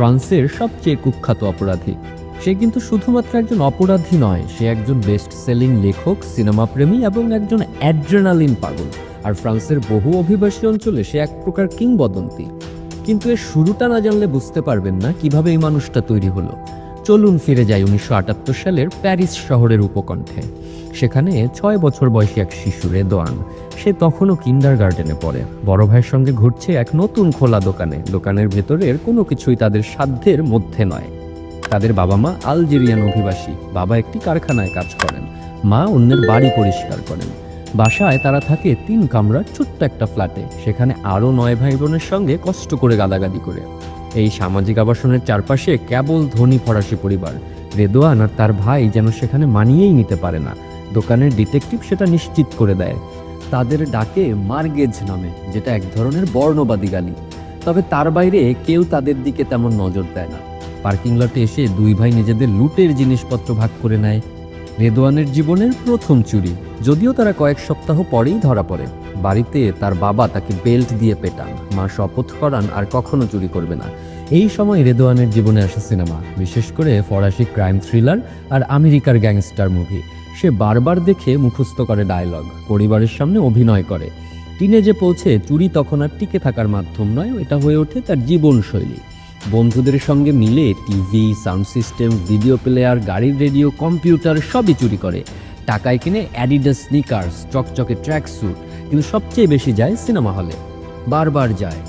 ফ্রান্সের সবচেয়ে কুখ্যাত অপরাধী। সে কিন্তু শুধুমাত্র একজন অপরাধী নয়, সে একজন বেস্ট সেলিং লেখক সিনেমা প্রেমী এবং একজন অ্যাড্রেনালিন পাগল। আর ফ্রান্সের বহু অভিবাসী অঞ্চলে সে এক প্রকার কিংবদন্তি। কিন্তু এর শুরুটা না জানলে বুঝতে পারবেন না কীভাবে এই মানুষটা তৈরি হলো। চলুন ফিরে যাই উনিশশো আটাত্তর সালের প্যারিস শহরের উপকণ্ঠে। সেখানে ছয় বছর বয়সী এক শিশু রেদোয়ান। সে তখনও কিন্ডার গার্ডেনে পড়ে। বড় ভাইয়ের সঙ্গে ঘুরছে এক নতুন খোলা দোকানে। দোকানের ভেতরের কোনো কিছুই তাদের সাধ্যের মধ্যে নয়। তাদের বাবা মা আলজেরিয়ান অভিবাসী। বাবা একটি কারখানায় কাজ করেন। মা অন্যের বাড়ি পরিষ্কার করেন। বাসায় তারা থাকে তিন কামরার ছোট্ট একটা ফ্ল্যাটে। সেখানে আরও নয় ভাই বোনের সঙ্গে কষ্ট করে গাদাগাদি করে। এই সামাজিক আবাসনের চারপাশে কেবল ধনী ফরাসি পরিবার। রেদোয়ান আর তার ভাই যেন সেখানে মানিয়েই নিতে পারে না। দোকানের ডিটেকটিভ সেটা নিশ্চিত করে দেয়। তাদের ডাকে মার্গেজ নামে, যেটা এক ধরনের বর্ণবাদী গালি। তবে তার বাইরে কেউ তাদের দিকে তেমন নজর দেয় না। পার্কিং লটে এসে দুই ভাই নিজেদের লুটের জিনিসপত্র ভাগ করে নেয়। রেদোয়ানের জীবনের প্রথম চুরি, যদিও তারা কয়েক সপ্তাহ পরেই ধরা পড়ে। বাড়িতে তার বাবা তাকে বেল্ট দিয়ে পেটান। মা শপথ করান, আর কখনো চুরি করবে না। এই সময় রেদোয়ানের জীবনে আসে সিনেমা, বিশেষ করে ফরাসি ক্রাইম থ্রিলার আর আমেরিকার গ্যাংস্টার মুভি। সে বারবার দেখে মুখস্থ করে ডায়লগ পরিবারের সামনে অভিনয় করে। টিনেজে পৌঁছে চুরি তখন আর টিকে থাকার মাধ্যম নয়, এটা হয়ে ওঠে তার জীবনশৈলী। বন্ধুদের সঙ্গে মিলে TV sound system video player গাড়ির রেডিও কম্পিউটার সবই চুরি করে। টাকায় কিনে অ্যাডিডাস স্নিকার্স চকচকে ট্র্যাক স্যুট কিন্তু সবচেয়ে বেশি যায় সিনেমা হলে। বারবার যায়।